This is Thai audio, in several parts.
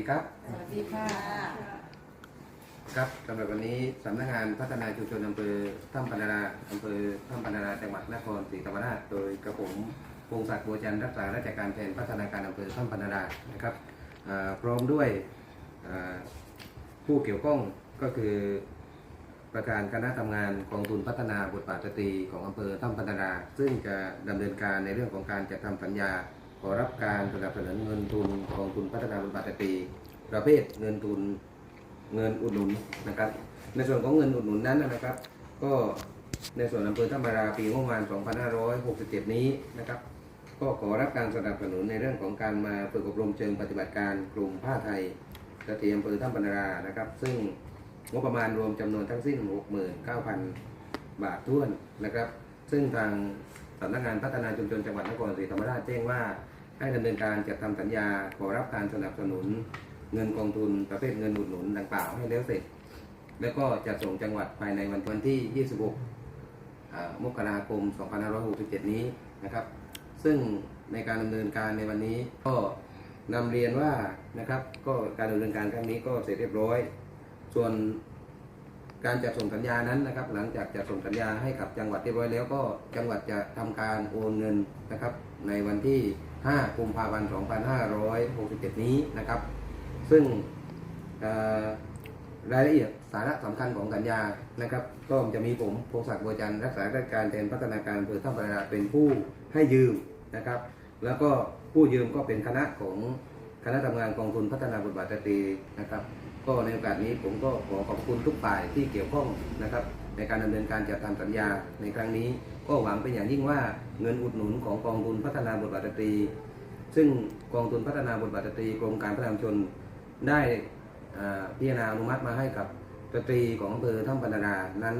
ดีครับ สวัสดีค่ะ ครับสำหรับวันนี้สำนักงานพัฒนาชุมชนอำเภอถ้ำพันนาอำเภอถ้ำพันนาจังหวัดนครศรีธรรมราชโดยกระผมพงศักดิ์บัวจันทร์รักษาราชการแทนพัฒนาการอำเภอถ้ำพันนานะครับอ่าพร้อมด้วยอ่าผู้เกี่ยวข้องก็คือประธานคณะทำงานกองทุนพัฒนาบทบาทสตรีของอำเภอถ้ำพันนาซึ่งจะดำเนินการในเรื่องของการจัดทำสัญญา ขอรับการสนับสนุนเงินทุนกองทุนพัฒนาบทบาทสตรีประเภทเงินทุนเงินอุดหนุนนะครับ ในส่วนของเงินอุดหนุนนั้นนะครับ ก็ในส่วนอำเภอธรรมราปีงบประมาณ 2567 นี้นะครับ ก็ขอรับการสนับสนุนในเรื่องของการมาฝึกอบรมเชิงปฏิบัติการกลุ่มผ้าไทยกระเทียมอำเภอท่าปนารานะครับ ซึ่งงบประมาณรวมจำนวนทั้งสิ้น 69,000 บาทท้วนนะครับ ซึ่งทางสำนักงานพัฒนาชุมชนจังหวัดนครศรีธรรมราชแจ้งว่า ให้ดำเนินการจัดทำสัญญาขอรับการสนับสนุนเงินกองทุนประเภทเงินอุดหนุนดังกล่าวให้แล้วเสร็จ แล้วก็จะส่งจังหวัดภายในวันที่ 26 มกราคม 2567 นี้นะครับ ซึ่งในการดำเนินการในวันนี้ก็นำเรียนว่านะครับก็การดำเนินการครั้งนี้ก็เสร็จเรียบร้อย ส่วนการจัดส่งสัญญานั้นนะครับ หลังจากจัดส่งสัญญาให้กับจังหวัดเรียบร้อยแล้วก็จังหวัดจะทำการโอนเงินนะครับ ในวันที่ 5กุมภาพันธ์ 2567 นี้นะครับ ซึ่งรายละเอียดสาระสำคัญของสัญญานะครับ ก็จะมีผมพงศักดิ์บัวจันทร์รักษาราชการแทนพัฒนาการอำเภอท่าปราเป็นผู้ให้ยืมนะครับ แล้วก็ผู้ยืมก็เป็นคณะของคณะทำงานกองทุนพัฒนาบทบาทสตรีนะครับ ก็ในโอกาสนี้ผมก็ขอขอบคุณทุกฝ่ายที่เกี่ยวข้องนะครับ ในการดำเนินการจัดทำสัญญาในครั้งนี้ ก็หวังเป็นอย่างยิ่งว่าเงินอุดหนุนของกองทุนพัฒนาบทบาทสตรี ซึ่งกองทุนพัฒนาบทบาทสตรีกรมการพัฒนาชนได้พิจารณาอนุมัติมาให้กับสตรีของอำเภอถ้ำปนารานั้น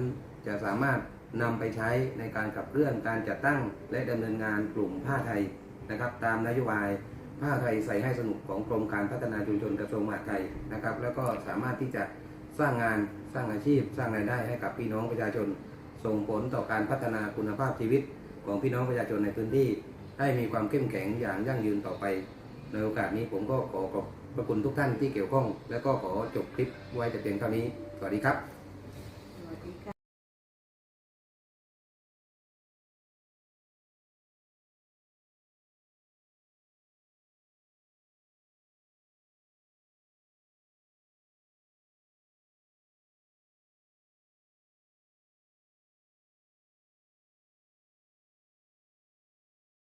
จะสามารถนำไปใช้ในการขับเคลื่อนการจัดตั้งและดำเนินงานกลุ่มผ้าไทยนะครับ ตามนโยบาย ผ้าไทยใส่ให้สนุกของกรมการพัฒนาชุมชนกระทรวงมหาดไทยนะครับ แล้วก็สามารถที่จะสร้างงานสร้างอาชีพ สร้างรายได้ให้กับพี่น้องประชาชน ส่งผลต่อการพัฒนาคุณภาพชีวิตของพี่น้องประชาชนในพื้นที่ ให้มีความเข้มแข็งอย่างยั่งยืนต่อไป ในโอกาสนี้ผมก็ขอขอบพระคุณทุกท่านที่เกี่ยวข้อง และก็ขอจบคลิปไว้แต่เพียงเท่านี้ สวัสดีครับ